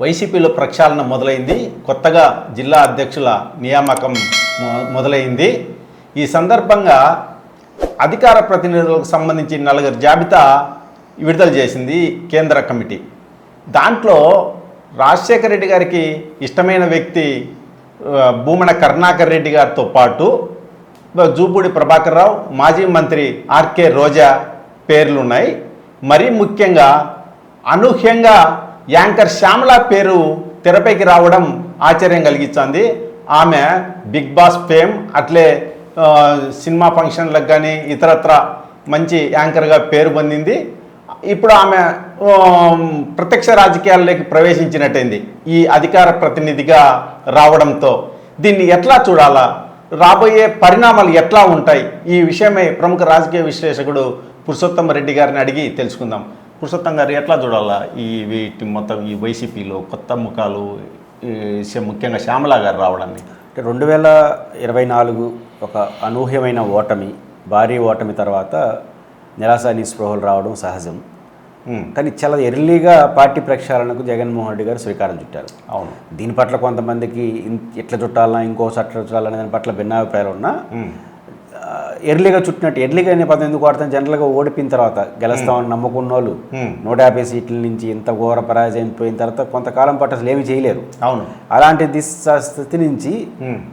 వైసీపీలో ప్రక్షాళన మొదలైంది. కొత్తగా జిల్లా అధ్యక్షుల నియామకం మొదలైంది. ఈ సందర్భంగా అధికార ప్రతినిధులకు సంబంధించి నలుగురు జాబితా విడుదల చేసింది కేంద్ర కమిటీ. దాంట్లో రాజశేఖర రెడ్డి గారికి ఇష్టమైన వ్యక్తి భూమన కరుణాకర్ రెడ్డి గారితో పాటు జూపూడి ప్రభాకర్ రావు మాజీ మంత్రి ఆర్కే రోజా పేర్లు ఉన్నాయి మరీ ముఖ్యంగా అనూహ్యంగా యాంకర్ శ్యామల పేరు తెరపైకి రావడం ఆశ్చర్యం కలిగించింది ఆమె బిగ్ బాస్ ఫేమ్ అట్లే సినిమా ఫంక్షన్లకు కానీ ఇతరత్ర మంచి యాంకర్గా పేరు పొందింది. ఇప్పుడు ఆమె ప్రత్యక్ష రాజకీయాల్లోకి ప్రవేశించినట్టయింది. ఈ అధికార ప్రతినిధిగా రావడంతో. దీన్ని ఎట్లా చూడాలా? రాబోయే పరిణామాలు ఎట్లా ఉంటాయి? ఈ విషయమై ప్రముఖ రాజకీయ విశ్లేషకుడు పురుషోత్తమ రెడ్డి గారిని అడిగి తెలుసుకుందాం. పురుషోత్తం గారు ఎట్లా చూడాలా? ఈ వీటి మొత్తం ఈ వైసీపీలో కొత్త ముఖాలు ముఖ్యంగా శ్యామల గారు రావడాన్ని. అంటే రెండు వేల ఇరవై నాలుగు ఒక అనూహ్యమైన ఓటమి భారీ ఓటమి తర్వాత నిరాశ నిస్పృహలు రావడం సహజం. కానీ చాలా ఎర్లీగా పార్టీ ప్రక్షాళనకు జగన్మోహన్ రెడ్డి గారు శ్రీకారం చుట్టారు. అవును. దీని పట్ల కొంతమందికి ఎట్లా చుట్టాలన్నా ఇంకో అట్లా చుట్టాలనే దాని పట్ల భిన్నాభిప్రాయాలు ఉన్నా ఎర్లీగా చుట్టినట్టు ఎర్లీగా అనే పదం ఎందుకు వాడతాం? జనరల్గా ఓడిపోయిన తర్వాత గెలుస్తామని నమ్ముకున్న వాళ్ళు నూట యాభై సీట్ల నుంచి ఇంత ఘోర పరాజయం పోయిన తర్వాత కొంతకాలం పాటు అసలు ఏమీ చేయలేరు. అవును. అలాంటి దిశ స్థితి నుంచి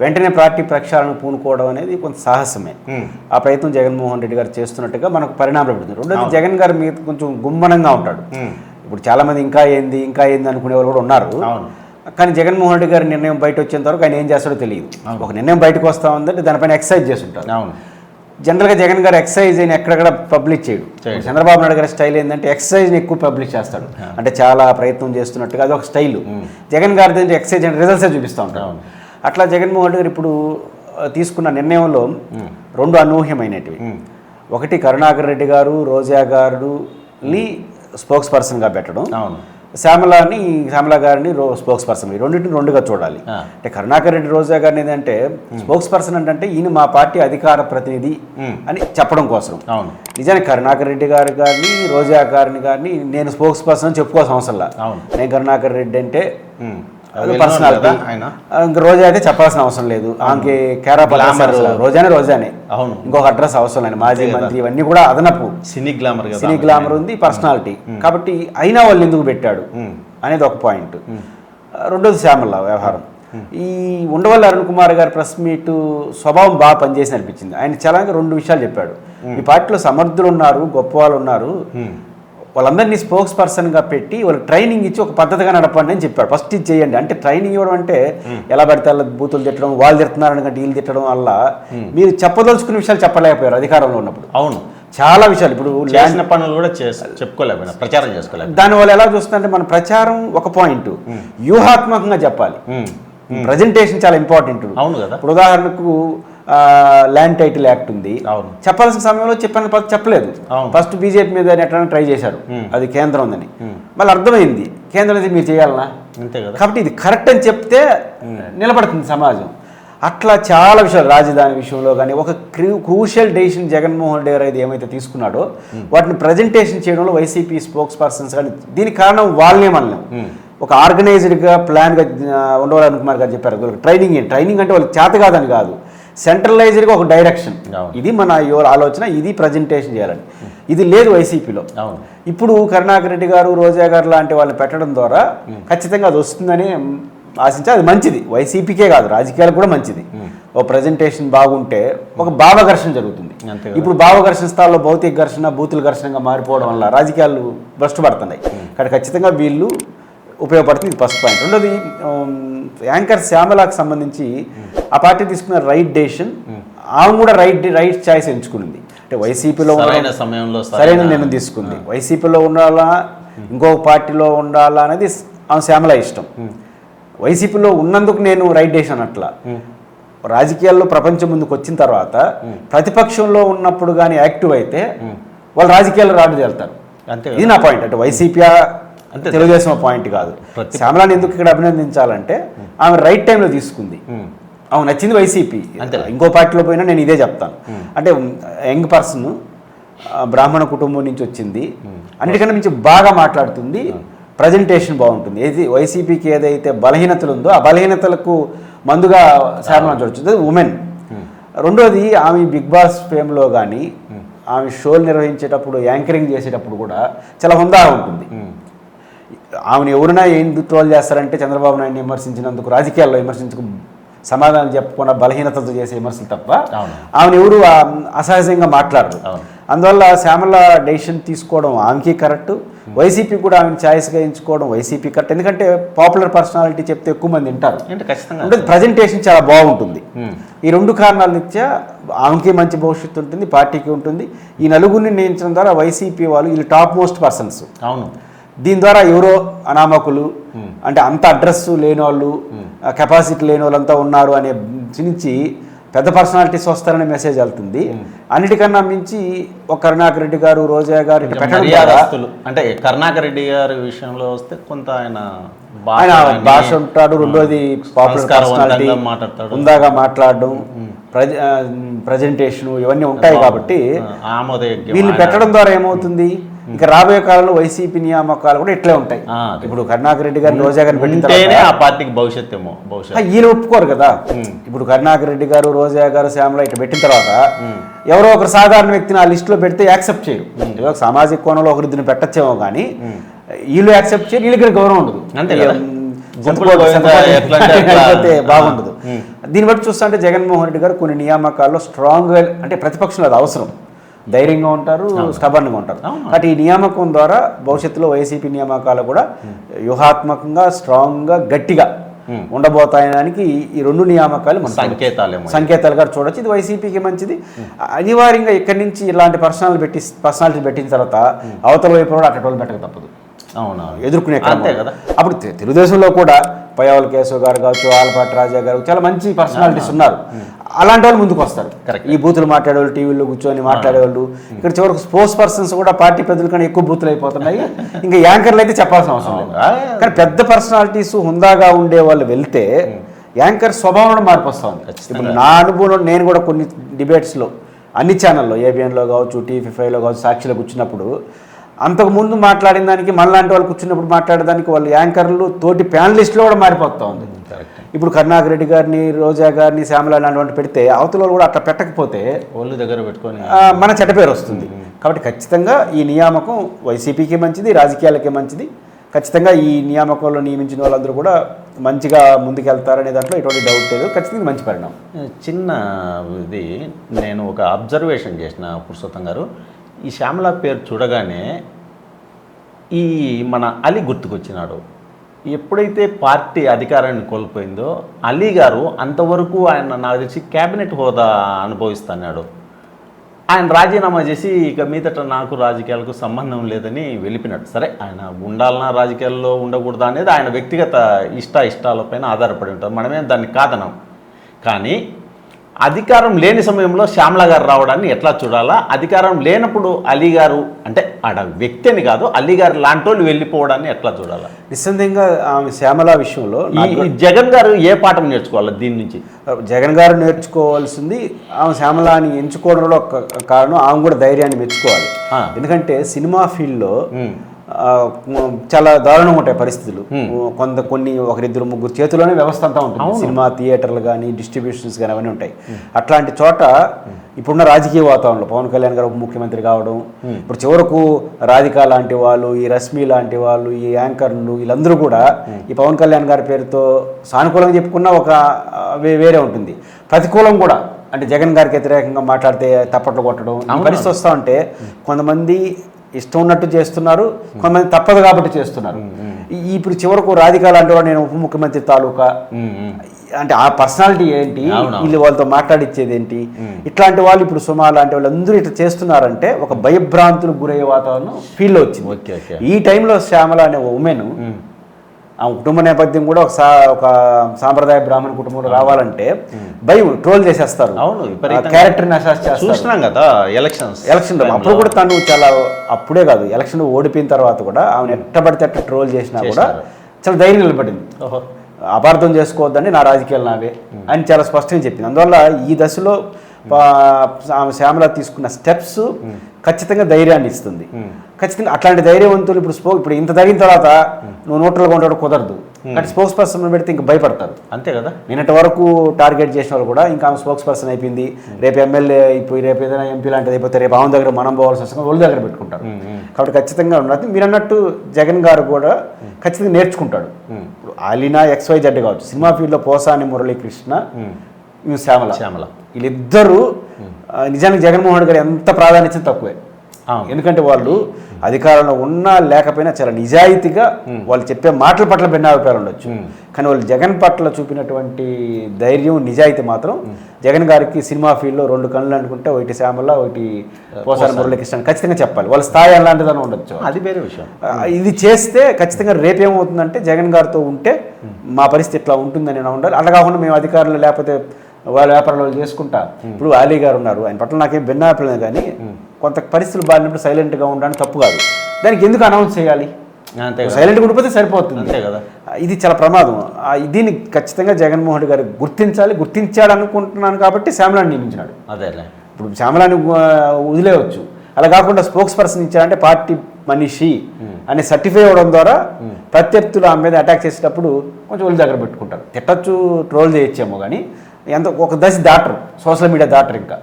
వెంటనే పార్టీ ప్రక్షాళన పూనుకోవడం అనేది కొంత సాహసమే. ఆ ప్రయత్నం జగన్మోహన్ రెడ్డి గారు చేస్తున్నట్టుగా మనకు పరిణామం పడుతుంది రెండోది జగన్ గారు మీద కొంచెం గుమ్మనంగా ఉంటాడు. ఇప్పుడు చాలామంది ఇంకా ఏంది ఇంకా ఏంది అనుకునే వాళ్ళు కూడా ఉన్నారు. అవును. కానీ జగన్మోహన్ రెడ్డి గారి నిర్ణయం బయట వచ్చేంత వరకు ఆయన ఏం చేస్తాడో తెలియదు. ఒక నిర్ణయం బయటకు వస్తా ఉందంటే దానిపైన ఎక్సైజ్ చేస్తుంటారు. అవును. జనరల్గా జగన్ గారు ఎక్సైజ్ అని ఎక్కడెక్కడ పబ్లిష్ చేయడు. చంద్రబాబు నాయుడు గారి స్టైల్ ఏంటంటే ఎక్సైజ్ని ఎక్కువ పబ్లిష్ చేస్తాడు. అంటే చాలా ప్రయత్నం చేస్తున్నట్టుగా అది ఒక స్టైల్. జగన్ గారి దగ్గర ఎక్సైజ్ అంటే రిజల్ట్సే చూపిస్తూ ఉంటాడు. అట్లా జగన్మోహన్ రెడ్డి గారు ఇప్పుడు తీసుకున్న నిర్ణయంలో రెండు అనూహ్యమైనటివి. ఒకటి కరుణాకర్ రెడ్డి గారు రోజా గారుని స్పోక్స్ పర్సన్గా పెట్టడం. అవును. శ్యామలాని శ్యామల గారిని రో స్పోక్స్ పర్సన్ ఈ రెండింటిని రెండుగా చూడాలి. అంటే కరుణాకర్ రెడ్డి రోజా గారిని ఏంటంటే స్పోక్స్ పర్సన్ అంటే ఈయన మా పార్టీ అధికార ప్రతినిధి అని చెప్పడం కోసం. అవును. నిజానికి కరుణాకర్ రెడ్డి గారి గారిని రోజా గారిని గారిని నేను స్పోక్స్ పర్సన్ అని చెప్పుకోవాల్సిన అవసరం అవును. నేను కరుణాకర్ రెడ్డి అంటే ఇంకా రోజా అయితే చెప్పాల్సిన అవసరం లేదు. ఆమెకి కేరా. రోజానే రోజానే. అవును. ఇంకొక అడ్రస్ అవసరం లేదు. మాజీ మంత్రి ఇవన్నీ కూడా అదనపు. సినీ గ్లామర్ సినీ గ్లామర్ ఉంది పర్సనాలిటీ కాబట్టి అయినా వాళ్ళు ఎందుకు పెట్టాడు? అనేది ఒక పాయింట్ రెండోది శ్యామల వ్యవహారం. ఈ ఉండవల్లి అరుణ్ కుమార్ గారి ప్రెస్ మీట్ స్వభావం బాగా పనిచేసి అనిపించింది. ఆయన చాలా రెండు విషయాలు చెప్పాడు. ఈ పార్టీలో సమర్థులు ఉన్నారు గొప్ప వాళ్ళు ఉన్నారు వాళ్ళందరినీ స్పోక్స్ పర్సన్గా పెట్టి వాళ్ళకి ట్రైనింగ్ ఇచ్చి ఒక పద్ధతిగా నడపండి అని చెప్పాడు. ఫస్ట్ ఇది చేయండి. అంటే ట్రైనింగ్ ఇవ్వడం అంటే ఎలా పడితే బూతులు తిట్టడం వాళ్ళు అనుకుంటే వీళ్ళు తిట్టడం వల్ల మీరు చెప్పదలుచుకున్న విషయాలు చెప్పలేకపోయారు అధికారంలో ఉన్నప్పుడు. అవును. చాలా విషయాలు ఇప్పుడు చేసిన పనులు కూడా చెప్పుకోలేకపోయినా ప్రచారం చేసుకోలేకపోయినా. దానివల్ల ఎలా చూస్తుందంటే మన ప్రచారం ఒక పాయింట్ వ్యూహాత్మకంగా చెప్పాలి. ప్రజెంటేషన్ చాలా ఇంపార్టెంట్ అవును కదా. ఇప్పుడు ఉదాహరణకు ల్యాండ్ టైటిల్ యాక్ట్ ఉంది. అవును. చెప్పాల్సిన సమయంలో చెప్పని చెప్పలేదు. ఫస్ట్ బీజేపీ మీద ఎట్లా ట్రై చేశారు. అది కేంద్రం ఉందని. మళ్ళీ అర్థమైంది. కేంద్రం ఇది మీరు చేయాలనా? అంతే కదా. కాబట్టి ఇది కరెక్ట్ అని చెప్తే నిలబడుతుంది సమాజం. అట్లా చాలా విషయాలు రాజధాని విషయంలో కానీ ఒక క్రూషియల్ డెసిషన్ జగన్మోహన్ రెడ్డి గారు అయితే ఏమైతే తీసుకున్నాడో వాటిని ప్రజెంటేషన్ చేయడంలో వైసీపీ స్పోక్స్ పర్సన్స్ కానీ దీనికి కారణం వాళ్ళనే మనం ఒక ఆర్గనైజ్డ్గా ప్లాన్గా ఉండవాలి అరుణ్ కుమార్ గారు చెప్పారు. ట్రైనింగ్ ఏంటి ట్రైనింగ్ అంటే వాళ్ళకి చేత కాదని కాదు. సెంట్రలైజ్డ్గా ఒక డైరెక్షన్. ఇది మన యువ ఆలోచన ఇది ప్రజెంటేషన్ చేయాలని. ఇది లేదు వైసీపీలో ఇప్పుడు కరుణాకర్ రెడ్డి గారు రోజా గారు లాంటి వాళ్ళని పెట్టడం ద్వారా ఖచ్చితంగా అది వస్తుందని ఆశించి అది మంచిది. వైసీపీకే కాదు రాజకీయాలకు కూడా మంచిది. ఓ ప్రజెంటేషన్ బాగుంటే ఒక భావ ఘర్షణ జరుగుతుంది. ఇప్పుడు భావ ఘర్షణ స్థాయిలో భౌతిక ఘర్షణ బూతుల ఘర్షణగా మారిపోవడం వల్ల రాజకీయాలు భ్రష్టు పడుతున్నాయి కానీ ఖచ్చితంగా వీళ్ళు ఉపయోగపడుతుంది. ఇది ఫస్ట్ పాయింట్ రెండోది యాంకర్ శ్యామలాకు సంబంధించి ఆ పార్టీ తీసుకున్న రైట్ డెసిషన్ ఆమె కూడా రైట్ రైట్ చాయిస్ ఎంచుకునింది. అంటే వైసీపీలో సరైన సమయంలో సరైన నిర్ణయం తీసుకుంది. వైసీపీలో ఉండాలా ఇంకో పార్టీలో ఉండాలా అనేది ఆమె శ్యామల ఇష్టం. వైసీపీలో ఉన్నందుకు నేను రైట్ డేషన్ అట్లా రాజకీయాల్లో ప్రపంచం ముందుకు వచ్చిన తర్వాత ప్రతిపక్షంలో ఉన్నప్పుడు కానీ యాక్టివ్ అయితే వాళ్ళు రాజకీయాల్లో రాడు వెళ్తారు అంతే ఇది నా పాయింట్ అంటే వైసీపీ. తెలుగుదేశం పాయింట్ కాదు. శ్యామలాని ఎందుకు ఇక్కడ అభినందించాలంటే ఆమె రైట్ టైంలో తీసుకుంది. ఆమె నచ్చింది వైసీపీ. అంతే. ఇంకో పార్టీలో పోయినా నేను ఇదే చెప్తాను. అంటే యంగ్ పర్సన్ బ్రాహ్మణ కుటుంబం నుంచి వచ్చింది. అన్నిటికన్నా మించి బాగా మాట్లాడుతుంది. ప్రజెంటేషన్ బాగుంటుంది. ఏది వైసీపీకి ఏదైతే బలహీనతలు ఉందో ఆ బలహీనతలకు మందుగా శామలా చూడొచ్చు ఉమెన్ రెండోది ఆమె బిగ్ బాస్ ఫేమ్లో కానీ ఆమె షోలు నిర్వహించేటప్పుడు యాంకరింగ్ చేసేటప్పుడు కూడా చాలా హుందాగా ఉంటుంది. ఆమెను ఎవరైనా ఏం ట్రోల్ చేస్తారంటే చంద్రబాబు నాయుడు విమర్శించినందుకు రాజకీయాల్లో విమర్శించుకు సమాధానం చెప్పకుండా బలహీనతతో చేసే విమర్శలు తప్ప. ఆమెను ఎవరు అసహజంగా మాట్లాడరు. అందువల్ల శ్యామల డెసిషన్ తీసుకోవడం ఆమెకి కరెక్ట్. వైసీపీ కూడా ఆమెను ఛాయిస్గా ఎంచుకోవడం వైసీపీ కరెక్ట్. ఎందుకంటే పాపులర్ పర్సనాలిటీ చెప్తే ఎక్కువ మంది వింటారు. అంటే ప్రజెంటేషన్ చాలా బాగుంటుంది. ఈ రెండు కారణాల రీత్యా ఆమెకి మంచి భవిష్యత్తు ఉంటుంది పార్టీకి ఉంటుంది. ఈ నలుగురిని నియమించడం ద్వారా వైసీపీ వాళ్ళు వీళ్ళు టాప్ మోస్ట్ పర్సన్స్ అవును. దీని ద్వారా ఎవరో అనామకులు అంటే అంత అడ్రస్ లేని వాళ్ళు కెపాసిటీ లేని వాళ్ళంతా ఉన్నారు అనే నుంచి పెద్ద పర్సనాలిటీస్ వస్తారనే మెసేజ్ వెళ్తుంది. అన్నిటికన్నా మించి ఒక కరుణాకర్ రెడ్డి గారు రోజా గారు అంటే కరుణాకర్ రెడ్డి గారి విషయంలో వస్తే కొంత ఆయన భాష ఆయన భాష ఉంటాడు రెండోది పాపులర్ పర్సనాలిటీ మాట్లాడతాడు. ఉందాగా మాట్లాడడం ప్రజ ప్రజెంటేషన్ ఇవన్నీ ఉంటాయి కాబట్టి వీళ్ళు పెట్టడం ద్వారా ఏమవుతుంది? ఇంకా రాబోయే కాలంలో వైసీపీ నియామకాలు కూడా ఇట్లే ఉంటాయి. ఇప్పుడు కరుణాకర్ రెడ్డి గారిని రోజా గారిని పెట్టిన ఆ పార్టీకి భవిష్యత్ ఏమో భవిష్యత్ వీళ్ళు ఒప్పుకోరు కదా. ఇప్పుడు కరుణాకర్ రెడ్డి గారు రోజా గారు శ్యామల ఇట్లా పెట్టిన తర్వాత ఎవరో ఒకరు సాధారణ వ్యక్తిని ఆ లిస్టులో పెడితే యాక్సెప్ట్ చేయరు. సామాజిక కోణంలో ఒకరిద్దరిని పెట్టచ్చేమో కానీ వీళ్ళు యాక్సెప్ట్ చేయరు వీళ్ళకి గౌరవం ఉండదు. అంతే బాగుండదు. దీన్ని బట్టి చూస్తుంటే జగన్మోహన్ రెడ్డి గారు కొన్ని నియామకాల్లో స్ట్రాంగ్గా అంటే ప్రతిపక్షంలో అది అవసరం. ధైర్యంగా ఉంటారు స్టబర్న్గా ఉంటారు. కాబట్టి ఈ నియామకం ద్వారా భవిష్యత్తులో వైసీపీ నియామకాలు కూడా వ్యూహాత్మకంగా స్ట్రాంగ్గా గట్టిగా ఉండబోతాయడానికి ఈ రెండు నియామకాలు మనం. సంకేతాలేమో సంకేతాలుగా చూడొచ్చు. ఇది వైసీపీకి మంచిది. అనివార్యంగా ఇక్కడి నుంచి ఇలాంటి పర్సనల్ పెట్టి పర్సనాలిటీ పెట్టిన తర్వాత అవతల వైపు కూడా అక్కడ పెట్టక తప్పదు. అవునా ఎదుర్కొనే అంతే. కదా. అప్పుడు తెలుగుదేశంలో కూడా పయ్యావల కేశవ్ గారు కావచ్చు ఆలపాటి రాజా గారు చాలా మంచి పర్సనాలిటీస్ ఉన్నారు. అలాంటి వాళ్ళు ముందుకు వస్తారు. ఈ బూతులు మాట్లాడేవాళ్ళు టీవీలో కూర్చొని మాట్లాడేవాళ్ళు ఇక్కడ చివరికి స్పోర్ట్స్ పర్సన్స్ కూడా పార్టీ పెద్దల కన్నా ఎక్కువ బూతులు అయిపోతున్నాయి. ఇంకా యాంకర్లు అయితే చెప్పాల్సిన అవసరం లేదు. కానీ పెద్ద పర్సనాలిటీస్ హుందాగా ఉండే వాళ్ళు వెళ్తే యాంకర్ స్వభావం కూడా మారిపోతుంది ఖచ్చితంగా. ఇప్పుడు నా అనుభవంలో నేను కూడా కొన్ని డిబేట్స్లో అన్ని ఛానల్లో ఏబిఎన్లో కావచ్చు టీవీ ఫైవ్లో కావచ్చు సాక్షిలో కూర్చున్నప్పుడు అంతకు ముందు మాట్లాడిన దానికి మనలాంటి వాళ్ళు కూర్చున్నప్పుడు మాట్లాడడానికి వాళ్ళు యాంకర్లు తోటి ప్యానలిస్ట్లో కూడా మారిపోతా ఉంది. ఇప్పుడు కరుణాకర్ రెడ్డి గారిని రోజా గారిని శ్యామల లాంటి పెడితే అవతల వాళ్ళు కూడా అట్లా పెట్టకపోతే ఒళ్ళు దగ్గర పెట్టుకొని మన చెడ్డ పేరు వస్తుంది. కాబట్టి ఖచ్చితంగా ఈ నియామకం వైసీపీకి మంచిది రాజకీయాలకే మంచిది. ఖచ్చితంగా ఈ నియామకంలో నియమించిన వాళ్ళందరూ కూడా మంచిగా ముందుకెళ్తారనే దాంట్లో ఎటువంటి డౌట్ లేదు. ఖచ్చితంగా మంచి పరిణామం. చిన్న ఇది నేను ఒక అబ్జర్వేషన్ చేసిన పురుషోత్తం గారు. ఈ శ్యామల పేరు చూడగానే ఈ మన అలీ గుర్తుకొచ్చినాడు. ఎప్పుడైతే పార్టీ అధికారాన్ని కోల్పోయిందో అలీ గారు అంతవరకు ఆయన నాకు తెలిసి క్యాబినెట్ హోదా అనుభవిస్తున్నాడు. ఆయన రాజీనామా చేసి ఇక మీదట నాకు రాజకీయాలకు సంబంధం లేదని వెళ్ళిపోయినాడు సరే ఆయన ఉండాలన్నా రాజకీయాల్లో ఉండకూడదా అనేది ఆయన వ్యక్తిగత ఇష్ట ఇష్టాలపైన ఆధారపడి ఉంటుంది. మనమేం దాన్ని కాదనం. కానీ అధికారం లేని సమయంలో శ్యామల గారు రావడాన్ని ఎట్లా చూడాలా? అధికారం లేనప్పుడు అలీ గారు అంటే ఆడ వ్యక్తి అని కాదు అలీ గారు లాంటి వాళ్ళు వెళ్ళిపోవడాన్ని ఎట్లా చూడాలా? నిస్సందేహంగా ఆమె శ్యామల విషయంలో ఈ జగన్ గారు ఏ పాఠం నేర్చుకోవాలి దీని నుంచి? జగన్ గారు నేర్చుకోవాల్సింది ఆమె శ్యామలాని ఎంచుకోవడంలో ఒక కారణం ఆమె కూడా ధైర్యాన్ని మెచ్చుకోవాలి. ఎందుకంటే సినిమా ఫీల్డ్లో చాలా దారుణంగా ఉంటాయి పరిస్థితులు. కొంత కొన్ని ఒకరిద్దరు ముగ్గురు చేతిలోనే వ్యవస్థ అంతా ఉంటుంది. సినిమా థియేటర్లు కానీ డిస్ట్రిబ్యూషన్స్ కానీ అవన్నీ ఉంటాయి. అట్లాంటి చోట ఇప్పుడున్న రాజకీయ వాతావరణంలో పవన్ కళ్యాణ్ గారు ముఖ్యమంత్రి కావడం ఇప్పుడు చివరకు రాధిక లాంటి వాళ్ళు ఈ రశ్మి లాంటి వాళ్ళు ఈ యాంకర్లు వీళ్ళందరూ కూడా ఈ పవన్ కళ్యాణ్ గారి పేరుతో సానుకూలంగా చెప్పుకున్న ఒక వేరే ఉంటుంది. ప్రతికూలం కూడా. అంటే జగన్ గారికి వ్యతిరేకంగా మాట్లాడితే తప్పట్లు కొట్టడం పరిస్థితి వస్తూ ఉంటే కొంతమంది ఇష్టం ఉన్నట్టు చేస్తున్నారు కొంతమంది తప్పదు కాబట్టి చేస్తున్నారు. ఇప్పుడు చివరకు రాధిక లాంటి నేను ఉప ముఖ్యమంత్రి తాలూకా. అంటే ఆ పర్సనాలిటీ ఏంటి. వీళ్ళు వాళ్ళతో మాట్లాడిచ్చేది ఏంటి? ఇట్లాంటి వాళ్ళు ఇప్పుడు సుమా లాంటి వాళ్ళు అందరూ ఇట్లా చేస్తున్నారంటే ఒక భయభ్రాంతులకు గురయ్యే వాతావరణం ఫీల్ వచ్చింది. ఈ టైంలో శ్యామల అనే ఉమెన్ ఆ కుటుంబ నేపథ్యం కూడా ఒక సా ఒక సాంప్రదాయ బ్రాహ్మణ కుటుంబంలో రావాలంటే భయం ట్రోల్ చేసేస్తారు. అవును, చేస్తారు. చూసినాం కదా ఎలక్షన్స్. ఎలక్షన్ అప్పుడు కూడా తను చాలా అప్పుడే కాదు ఎలక్షన్ ఓడిపోయిన తర్వాత కూడా ఆమెను ఎట్టబడితే అట్ట ట్రోల్ చేసినా కూడా చాలా ధైర్యం నిలబడింది. అపార్థం చేసుకోవద్దండి నా రాజకీయాలు నావే అని చాలా స్పష్టంగా చెప్పింది. అందువల్ల ఈ దశలో ఆమె శ్యామల తీసుకున్న స్టెప్స్ ఖచ్చితంగా ధైర్యాన్ని ఇస్తుంది. ఖచ్చితంగా అట్లాంటి ధైర్యవంతులు ఇప్పుడు స్పో ఇప్పుడు ఇంత జరిగిన తర్వాత నువ్వు నోట్లుగా ఉండడం కుదరదు. కానీ స్పోక్స్ పర్సన్ పెడితే ఇంకా భయపడతారు. అంతే కదా? నిన్నటి వరకు టార్గెట్ చేసిన వాళ్ళు కూడా ఇంకా ఆమె స్పోక్స్ పర్సన్ అయిపోయింది. రేపు ఎమ్మెల్యే అయిపోయి రేపు ఏదైనా ఎంపీ లాంటిది అయిపోతే రేపు ఆమె దగ్గర మనం పోవాల్సి వస్తుంది. వాళ్ళ దగ్గర పెట్టుకుంటారు. కాబట్టి ఖచ్చితంగా ఉన్నది. మీరు అన్నట్టు జగన్ గారు కూడా ఖచ్చితంగా నేర్చుకుంటాడు. ఇప్పుడు ఆలినా ఎక్స్వై జెడ్ కావచ్చు. సినిమా ఫీల్డ్లో పోసాని మురళీకృష్ణ శ్యామల. శ్యామల. వీళ్ళిద్దరూ నిజానికి జగన్మోహన్ గారు ఎంత ప్రాధాన్యత తక్కువే. ఎందుకంటే వాళ్ళు అధికారంలో ఉన్నా లేకపోయినా చాలా నిజాయితీగా వాళ్ళు చెప్పే మాటల పట్ల భిన్నాభిప్రాయాలు ఉండొచ్చు. కానీ వాళ్ళు జగన్ పట్ల చూపినటువంటి ధైర్యం నిజాయితీ మాత్రం జగన్ గారికి సినిమా ఫీల్డ్లో రెండు కళ్ళు అనుకుంటే ఒకటి శ్యామల ఒకటి పోసారి మురళీకృష్ణ ఖచ్చితంగా చెప్పాలి. వాళ్ళ స్థాయి అలాంటిదని ఉండొచ్చు. అది వేరే విషయం. ఇది చేస్తే ఖచ్చితంగా రేపేమవుతుందంటే జగన్ గారితో ఉంటే మా పరిస్థితి ఇట్లా ఉంటుందని నేను ఉండాలి. అట్లా కాకుండా మేము అధికారులు లేకపోతే వాళ్ళ వ్యాపారాలు చేసుకుంటా. ఇప్పుడు అలీ గారు ఉన్నారు. ఆయన పట్ల నాకేం భిన్నాభిప్రాయం కానీ కొంత పరిస్థితులు బాగినప్పుడు సైలెంట్గా ఉండడానికి తప్పు కాదు. దానికి ఎందుకు అనౌన్స్ చేయాలి? సైలెంట్గా ఉండిపోతే సరిపోతుంది. అంతే కదా. ఇది చాలా ప్రమాదం. దీన్ని ఖచ్చితంగా జగన్మోహన్ రెడ్డి గారు గుర్తించాలి. గుర్తించాడు అనుకుంటున్నాను కాబట్టి శ్యామలాని నియమించినాడు. అదేలే ఇప్పుడు శ్యామలాని ఆ, వదిలేయవచ్చు అలా కాకుండా స్పోక్స్ పర్సన్ ఇచ్చారంటే పార్టీ మనిషి అనే సర్టిఫై అవ్వడం ద్వారా ప్రత్యర్థులు ఆమె మీద అటాక్ చేసేటప్పుడు కొంచెం ఒళ్ళు దగ్గర పెట్టుకుంటారు. తిట్టచ్చు ట్రోల్ చేయొచ్చేమో కానీ ఎంత ఒక దశ దాటరు సోషల్ మీడియా దాటరు ఇంకా.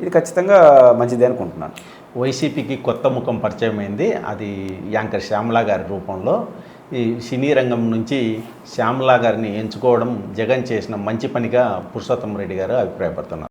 ఇది ఖచ్చితంగా మంచిదే అనుకుంటున్నాను. వైసీపీకి కొత్త ముఖం పరిచయం అయింది అది యాంకర్ శ్యామలా గారి రూపంలో. ఈ సినీ రంగం నుంచి శ్యామలా గారిని ఎంచుకోవడం జగన్ చేసిన మంచి పనిగా పురుషోత్తం రెడ్డి గారు అభిప్రాయపడుతున్నారు.